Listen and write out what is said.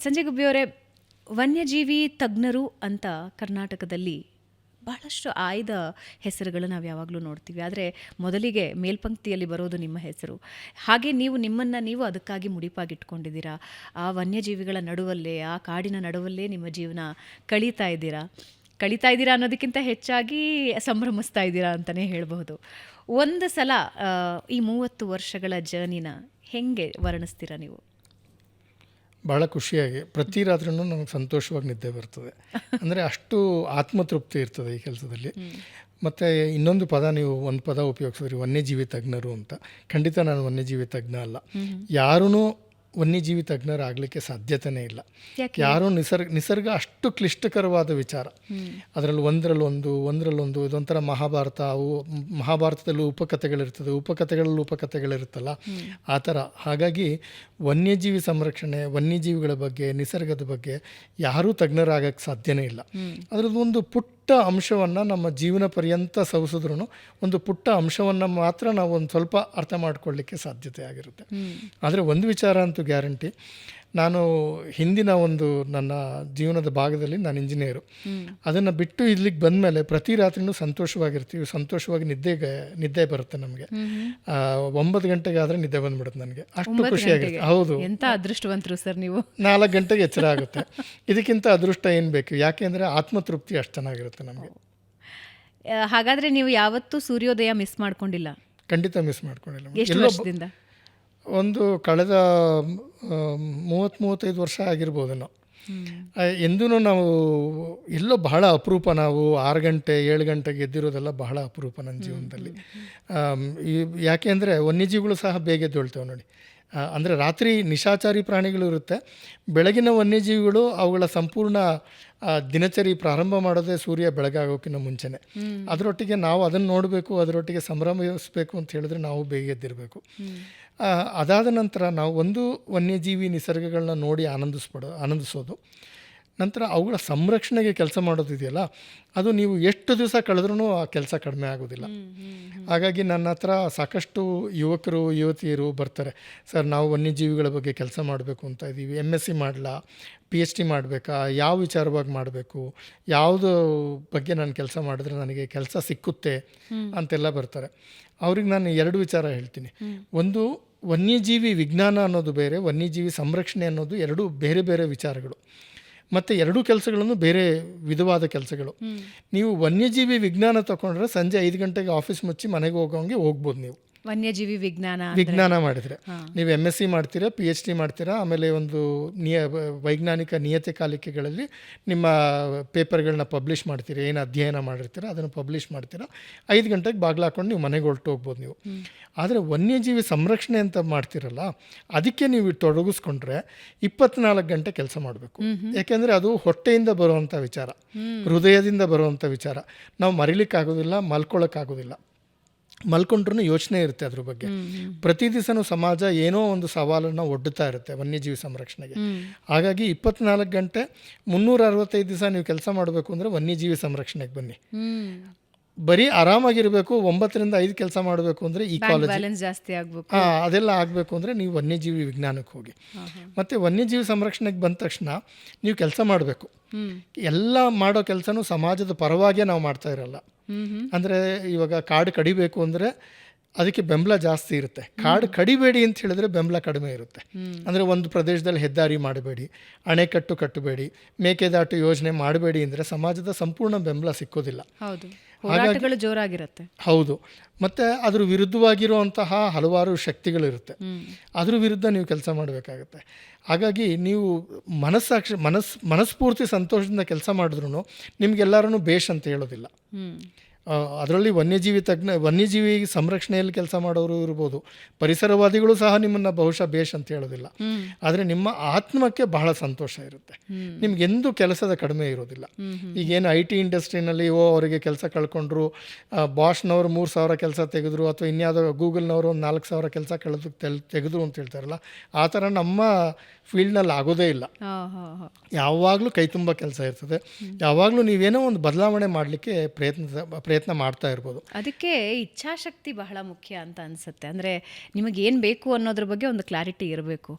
ಸಂಜಯ್ ಗುಬ್ಬಿಯವರೇ, ವನ್ಯಜೀವಿ ತಜ್ಞರು ಅಂತ ಕರ್ನಾಟಕದಲ್ಲಿ ಬಹಳಷ್ಟು ಆಯ್ದ ಹೆಸರುಗಳು ನಾವು ಯಾವಾಗಲೂ ನೋಡ್ತೀವಿ. ಆದರೆ ಮೊದಲಿಗೆ ಮೇಲ್ಪಂಕ್ತಿಯಲ್ಲಿ ಬರೋದು ನಿಮ್ಮ ಹೆಸರು. ಹಾಗೆ ನೀವು ನಿಮ್ಮನ್ನು ನೀವು ಅದಕ್ಕಾಗಿ ಮುಡಿಪಾಗಿಟ್ಕೊಂಡಿದ್ದೀರಾ. ಆ ವನ್ಯಜೀವಿಗಳ ನಡುವಲ್ಲೇ, ಆ ಕಾಡಿನ ನಡುವಲ್ಲೇ ನಿಮ್ಮ ಜೀವನ ಕಳೀತಾ ಇದ್ದೀರಾ. ಕಳೀತಾ ಇದ್ದೀರಾ ಅನ್ನೋದಕ್ಕಿಂತ ಹೆಚ್ಚಾಗಿ ಸಂಭ್ರಮಿಸ್ತಾ ಇದ್ದೀರಾ ಅಂತಲೇ ಹೇಳಬಹುದು. ಒಂದು ಸಲ ಈ ಮೂವತ್ತು ವರ್ಷಗಳ ಜರ್ನಿನ ಹೆಂಗೆ ವರ್ಣಿಸ್ತೀರಾ ನೀವು? ಭಾಳ ಖುಷಿಯಾಗಿ ಪ್ರತಿ ರಾತ್ರಿನೂ ನಮಗೆ ಸಂತೋಷವಾಗಿ ನಿದ್ದೆ ಬರ್ತದೆ. ಅಂದರೆ ಅಷ್ಟು ಆತ್ಮತೃಪ್ತಿ ಇರ್ತದೆ ಈ ಕೆಲಸದಲ್ಲಿ. ಮತ್ತು ಇನ್ನೊಂದು ಪದ ನೀವು ಒಂದು ಪದ ಉಪಯೋಗಿಸಿದ್ರಿ ವನ್ಯಜೀವಿ ತಜ್ಞರು ಅಂತ. ಖಂಡಿತ ನಾನು ವನ್ಯಜೀವಿ ತಜ್ಞ ಅಲ್ಲ. ಯಾರೂ ವನ್ಯಜೀವಿ ತಜ್ಞರಾಗಲಿಕ್ಕೆ ಸಾಧ್ಯತೆಯೇ ಇಲ್ಲ. ಯಾರೋ ಯಾರೂ ನಿಸರ್ಗ ನಿಸರ್ಗ ಅಷ್ಟು ಕ್ಲಿಷ್ಟಕರವಾದ ವಿಚಾರ. ಅದರಲ್ಲಿ ಒಂದರಲ್ಲೊಂದು ಒಂದರಲ್ಲೊಂದು ಇದೊಂಥರ ಮಹಾಭಾರತ ಅವು ಮಹಾಭಾರತದಲ್ಲೂ ಉಪಕಥೆಗಳಿರ್ತದೆ ಉಪಕಥೆಗಳಲ್ಲೂ ಉಪಕಥೆಗಳಿರುತ್ತಲ್ಲ ಆ ಥರ. ಹಾಗಾಗಿ ವನ್ಯಜೀವಿ ಸಂರಕ್ಷಣೆ ವನ್ಯಜೀವಿಗಳ ಬಗ್ಗೆ ನಿಸರ್ಗದ ಬಗ್ಗೆ ಯಾರೂ ತಜ್ಞರಾಗಕ್ಕೆ ಸಾಧ್ಯನೇ ಇಲ್ಲ. ಅದರದ್ದು ಒಂದು ಪುಟ್ಟ ಅಂಶವನ್ನು ನಮ್ಮ ಜೀವನ ಪರ್ಯಂತ ಸವಿಸಿದ್ರೂ ಒಂದು ಪುಟ್ಟ ಅಂಶವನ್ನು ಮಾತ್ರ ನಾವು ಒಂದು ಸ್ವಲ್ಪ ಅರ್ಥ ಮಾಡ್ಕೊಳ್ಳಿಕ್ಕೆ ಸಾಧ್ಯತೆ ಆಗಿರುತ್ತೆ. ಆದರೆ ಒಂದು ವಿಚಾರ ಅಂತೂ ಗ್ಯಾರಂಟಿ. ನಾನು ಹಿಂದಿನ ಒಂದು ನನ್ನ ಜೀವನದ ಭಾಗದಲ್ಲಿ ನಾನು ಇಂಜಿನಿಯರು ಅದನ್ನು ಬಿಟ್ಟು ಇಲ್ಲಿಗೆ ಬಂದಮೇಲೆ ಪ್ರತಿ ರಾತ್ರಿನೂ ಸಂತೋಷವಾಗಿರ್ತೀವಿ. ಸಂತೋಷವಾಗಿ ನಿದ್ದೆಗೆ ನಿದ್ದೆ ಬರುತ್ತೆ ನಮಗೆ. ಒಂಬತ್ತು ಗಂಟೆಗೆ ಆದರೆ ನಿದ್ದೆ ಬಂದ್ಬಿಡುತ್ತೆ ನನಗೆ. ಅಷ್ಟು ಖುಷಿಯಾಗಿರುತ್ತೆ ಹೌದು. ಎಂತ ಅದೃಷ್ಟವಂತರು ಸರ್ ನೀವು? ನಾಲ್ಕು ಗಂಟೆಗೆ ಎಚ್ಚರ ಆಗುತ್ತೆ. ಇದಕ್ಕಿಂತ ಅದೃಷ್ಟ ಏನು ಬೇಕು? ಯಾಕೆಂದರೆ ಆತ್ಮತೃಪ್ತಿ ಅಷ್ಟು ಚೆನ್ನಾಗಿರುತ್ತೆ ನಮಗೆ. ಹಾಗಾದರೆ ನೀವು ಯಾವತ್ತೂ ಸೂರ್ಯೋದಯ ಮಿಸ್ ಮಾಡ್ಕೊಂಡಿಲ್ಲ? ಖಂಡಿತ ಮಿಸ್ ಮಾಡ್ಕೊಂಡಿಲ್ಲ. ಒಂದು ಕಳೆದ ಮೂವತ್ತು ಮೂವತ್ತೈದು ವರ್ಷ ಆಗಿರ್ಬೋದೇನೋ ಎಂದೂ ನಾವು ಎಲ್ಲೋ ಬಹಳ ಅಪರೂಪ ನಾವು ಆರು ಗಂಟೆ ಏಳು ಗಂಟೆಗೆ ಎದ್ದಿರೋದೆಲ್ಲ ಬಹಳ ಅಪರೂಪ ನನ್ನ ಜೀವನದಲ್ಲಿ. ಈ ಯಾಕೆ ಅಂದರೆ ವನ್ಯಜೀವಿಗಳು ಸಹ ಬೇಗ ಎದ್ದೇಳ್ತೇವೆ ನೋಡಿ. ಅಂದರೆ ರಾತ್ರಿ ನಿಶಾಚಾರಿ ಪ್ರಾಣಿಗಳು ಇರುತ್ತೆ. ಬೆಳಗಿನ ವನ್ಯಜೀವಿಗಳು ಅವುಗಳ ಸಂಪೂರ್ಣ ದಿನಚರಿ ಪ್ರಾರಂಭ ಮಾಡೋದೇ ಸೂರ್ಯ ಬೆಳಗಾಗೋಕ್ಕಿಂತ ಮುಂಚೆನೆ. ಅದರೊಟ್ಟಿಗೆ ನಾವು ಅದನ್ನು ನೋಡಬೇಕು ಅದರೊಟ್ಟಿಗೆ ಸಂಭ್ರಮಿಸಬೇಕು ಅಂತ ಹೇಳಿದ್ರೆ ನಾವು ಬೇಗ ಎದ್ದಿರಬೇಕು. ಅದಾದ ನಂತರ ನಾವು ಒಂದು ವನ್ಯಜೀವಿ ನಿಸರ್ಗಗಳನ್ನ ನೋಡಿ ಆನಂದಿಸ್ಬಿಡೋ ಆನಂದಿಸೋದು. ನಂತರ ಅವುಗಳ ಸಂರಕ್ಷಣೆಗೆ ಕೆಲಸ ಮಾಡೋದಿದೆಯಲ್ಲ ಅದು ನೀವು ಎಷ್ಟು ದಿವಸ ಕಳೆದ್ರೂ ಆ ಕೆಲಸ ಕಡಿಮೆ ಆಗೋದಿಲ್ಲ. ಹಾಗಾಗಿ ನನ್ನ ಹತ್ರ ಸಾಕಷ್ಟು ಯುವಕರು ಯುವತಿಯರು ಬರ್ತಾರೆ. ಸರ್ ನಾವು ವನ್ಯಜೀವಿಗಳ ಬಗ್ಗೆ ಕೆಲಸ ಮಾಡಬೇಕು ಅಂತ ಇದ್ದೀವಿ. ಎಂ ಎಸ್ ಸಿ ಮಾಡಲಾ? ಪಿ ಎಚ್ ಡಿ ಮಾಡಬೇಕಾ? ಯಾವ ವಿಚಾರವಾಗಿ ಮಾಡಬೇಕು? ಯಾವುದು ಬಗ್ಗೆ ನಾನು ಕೆಲಸ ಮಾಡಿದ್ರೆ ನನಗೆ ಕೆಲಸ ಸಿಕ್ಕುತ್ತೆ ಅಂತೆಲ್ಲ ಬರ್ತಾರೆ. ಅವ್ರಿಗೆ ನಾನು ಎರಡು ವಿಚಾರ ಹೇಳ್ತೀನಿ. ಒಂದು ವನ್ಯಜೀವಿ ವಿಜ್ಞಾನ ಅನ್ನೋದು ಬೇರೆ ವನ್ಯಜೀವಿ ಸಂರಕ್ಷಣೆ ಅನ್ನೋದು ಎರಡು ಬೇರೆ ಬೇರೆ ವಿಚಾರಗಳು. ಮತ್ತು ಎರಡೂ ಕೆಲಸಗಳನ್ನು ಬೇರೆ ವಿಧವಾದ ಕೆಲಸಗಳು. ನೀವು ವನ್ಯಜೀವಿ ವಿಜ್ಞಾನ ತಗೊಂಡ್ರೆ ಸಂಜೆ ಐದು ಗಂಟೆಗೆ ಆಫೀಸ್ ಮುಚ್ಚಿ ಮನೆಗೆ ಹೋಗೋಂಗೆ ಹೋಗ್ಬೋದು ನೀವು. ವನ್ಯಜೀವಿ ವಿಜ್ಞಾನ ವಿಜ್ಞಾನ ಮಾಡಿದರೆ. ನೀವು ಎಂ ಎಸ್ ಸಿ ಮಾಡ್ತೀರಾ ಪಿ ಎಚ್ ಡಿ ಮಾಡ್ತೀರಾ ಆಮೇಲೆ ಒಂದು ನಿಯ ವೈಜ್ಞಾನಿಕ ನಿಯತಕಾಲಿಕೆಗಳಲ್ಲಿ ನಿಮ್ಮ ಪೇಪರ್ಗಳನ್ನ ಪಬ್ಲಿಷ್ ಮಾಡ್ತೀರಾ ಏನು ಅಧ್ಯಯನ ಮಾಡಿರ್ತೀರ ಅದನ್ನು ಪಬ್ಲಿಷ್ ಮಾಡ್ತೀರಾ ಐದು ಗಂಟೆಗೆ ಬಾಗ್ಲ ಹಾಕೊಂಡು ನೀವು ಮನೆಗೆ ಹೊರಟು ಹೋಗ್ಬೋದು ನೀವು ಆದರೆ ವನ್ಯಜೀವಿ ಸಂರಕ್ಷಣೆ ಅಂತ ಮಾಡ್ತಿರಲ್ಲ ಅದಕ್ಕೆ ನೀವು ತೊಡಗಿಸ್ಕೊಂಡ್ರೆ ಇಪ್ಪತ್ನಾಲ್ಕು ಗಂಟೆ ಕೆಲಸ ಮಾಡಬೇಕು. ಯಾಕೆಂದರೆ ಅದು ಹೊಟ್ಟೆಯಿಂದ ಬರುವಂಥ ವಿಚಾರ ಹೃದಯದಿಂದ ಬರುವಂಥ ವಿಚಾರ. ನಾವು ಮರಿಲಿಕ್ಕಾಗೋದಿಲ್ಲ ಮಲ್ಕೊಳ್ಳೋಕ್ಕಾಗೋದಿಲ್ಲ ಮಲ್ಕೊಂಡ್ರೂ ಯೋಚನೆ ಇರುತ್ತೆ ಅದ್ರ ಬಗ್ಗೆ. ಪ್ರತಿ ದಿವಸನೂ ಸಮಾಜ ಏನೋ ಒಂದು ಸವಾಲನ್ನು ಒಡ್ಡುತ್ತಾ ಇರುತ್ತೆ ವನ್ಯಜೀವಿ ಸಂರಕ್ಷಣೆಗೆ. ಹಾಗಾಗಿ ಇಪ್ಪತ್ನಾಲ್ಕು ಗಂಟೆ ಮುನ್ನೂರ ಅರವತ್ತೈದು ದಿವಸ ನೀವು ಕೆಲಸ ಮಾಡಬೇಕು ಅಂದರೆ ವನ್ಯಜೀವಿ ಸಂರಕ್ಷಣೆಗೆ ಬನ್ನಿ. ಬರೀ ಆರಾಮಾಗಿರಬೇಕು ಒಂಬತ್ತರಿಂದ ಐದು ಕೆಲಸ ಮಾಡಬೇಕು ಅಂದರೆ ಈ ಕಾಲೇಜ್ ಬ್ಯಾಲೆನ್ಸ್ ಜಾಸ್ತಿ ಆಗಬೇಕು. ಹಾಂ ಅದೆಲ್ಲ ಆಗಬೇಕು ಅಂದರೆ ನೀವು ವನ್ಯಜೀವಿ ವಿಜ್ಞಾನಕ್ಕೆ ಹೋಗಿ. ಮತ್ತು ವನ್ಯಜೀವಿ ಸಂರಕ್ಷಣೆಗೆ ಬಂದ ತಕ್ಷಣ ನೀವು ಕೆಲಸ ಮಾಡಬೇಕು. ಎಲ್ಲ ಮಾಡೋ ಕೆಲಸನೂ ಸಮಾಜದ ಪರವಾಗಿ ನಾವು ಮಾಡ್ತಾ ಇರಲ್ಲ. ಅಂದರೆ ಇವಾಗ ಕಾಡು ಕಡಿಬೇಕು ಅಂದರೆ ಅದಕ್ಕೆ ಬೆಂಬಲ ಜಾಸ್ತಿ ಇರುತ್ತೆ. ಕಾಡು ಕಡಿಬೇಡಿ ಅಂತ ಹೇಳಿದ್ರೆ ಬೆಂಬಲ ಕಡಿಮೆ ಇರುತ್ತೆ. ಅಂದರೆ ಒಂದು ಪ್ರದೇಶದಲ್ಲಿ ಹೆದ್ದಾರಿ ಮಾಡಬೇಡಿ ಅಣೆಕಟ್ಟು ಕಟ್ಟಬೇಡಿ ಮೇಕೆದಾಟು ಯೋಜನೆ ಮಾಡಬೇಡಿ ಅಂದರೆ ಸಮಾಜದ ಸಂಪೂರ್ಣ ಬೆಂಬಲ ಸಿಕ್ಕೋದಿಲ್ಲ. ಹೌದು. ಹೋರಾಟಗಳು ಜೋರಾಗಿರುತ್ತೆ. ಹೌದು. ಮತ್ತು ಅದ್ರ ವಿರುದ್ಧವಾಗಿರುವಂತಹ ಹಲವಾರು ಶಕ್ತಿಗಳಿರುತ್ತೆ. ಅದ್ರ ವಿರುದ್ಧ ನೀವು ಕೆಲಸ ಮಾಡಬೇಕಾಗತ್ತೆ. ಹಾಗಾಗಿ ನೀವು ಮನಸ್ಸಾಕ್ಷಿ ಮನಸ್ ಮನಸ್ಫೂರ್ತಿ ಸಂತೋಷದಿಂದ ಕೆಲಸ ಮಾಡಿದ್ರು ನಿಮ್ಗೆಲ್ಲರೂ ಬೇಷ್ ಅಂತ ಹೇಳೋದಿಲ್ಲ. ಅದರಲ್ಲಿ ವನ್ಯಜೀವಿ ತಜ್ಞ ವನ್ಯಜೀವಿ ಸಂರಕ್ಷಣೆಯಲ್ಲಿ ಕೆಲಸ ಮಾಡೋರು ಇರ್ಬೋದು. ಪರಿಸರವಾದಿಗಳು ಸಹ ನಿಮ್ಮನ್ನು ಬಹುಶಃ ಬೇಷ್ ಅಂತ ಹೇಳೋದಿಲ್ಲ. ಆದರೆ ನಿಮ್ಮ ಆತ್ಮಕ್ಕೆ ಬಹಳ ಸಂತೋಷ ಇರುತ್ತೆ. ನಿಮ್ಗೆ ಎಂದೂ ಕೆಲಸದ ಕಡಿಮೆ ಇರೋದಿಲ್ಲ. ಈಗೇನು ಐ ಟಿ ಇಂಡಸ್ಟ್ರಿನಲ್ಲಿ ಓ ಅವರಿಗೆ ಕೆಲಸ ಕಳ್ಕೊಂಡ್ರು ಬಾಷ್ನವರು ಮೂರು ಸಾವಿರ ಕೆಲಸ ತೆಗೆದ್ರು ಅಥವಾ ಇನ್ಯಾವುದೋ ಗೂಗಲ್ನವರು ಒಂದು ನಾಲ್ಕು ಸಾವಿರ ಕೆಲಸ ಕಳೆದು ತೆಲ್ ತೆಗೆದ್ರು ಅಂತ ಹೇಳ್ತಾರಲ್ಲ ಆ ಥರ ನಮ್ಮ ಫೀಲ್ಡ್ನಲ್ಲಿ ಆಗೋದೇ ಇಲ್ಲ. ಯಾವಾಗಲೂ ಕೈ ತುಂಬ ಕೆಲಸ ಇರ್ತದೆ. ಯಾವಾಗಲೂ ನೀವೇನೋ ಒಂದು ಬದಲಾವಣೆ ಮಾಡಲಿಕ್ಕೆ ಪ್ರಯತ್ನ ಪ್ರಯತ್ನ ಮಾಡ್ತಾ ಇರ್ಬೋದು. ಅದಕ್ಕೆ ಇಚ್ಛಾಶಕ್ತಿ ಬಹಳ ಮುಖ್ಯ ಅಂತ ಅನ್ಸುತ್ತೆ. ಅಂದ್ರೆ ನಿಮಗೇನು ಏನ್ ಬೇಕು ಅನ್ನೋದ್ರ ಬಗ್ಗೆ ಒಂದು ಕ್ಲಾರಿಟಿ ಇರಬೇಕು.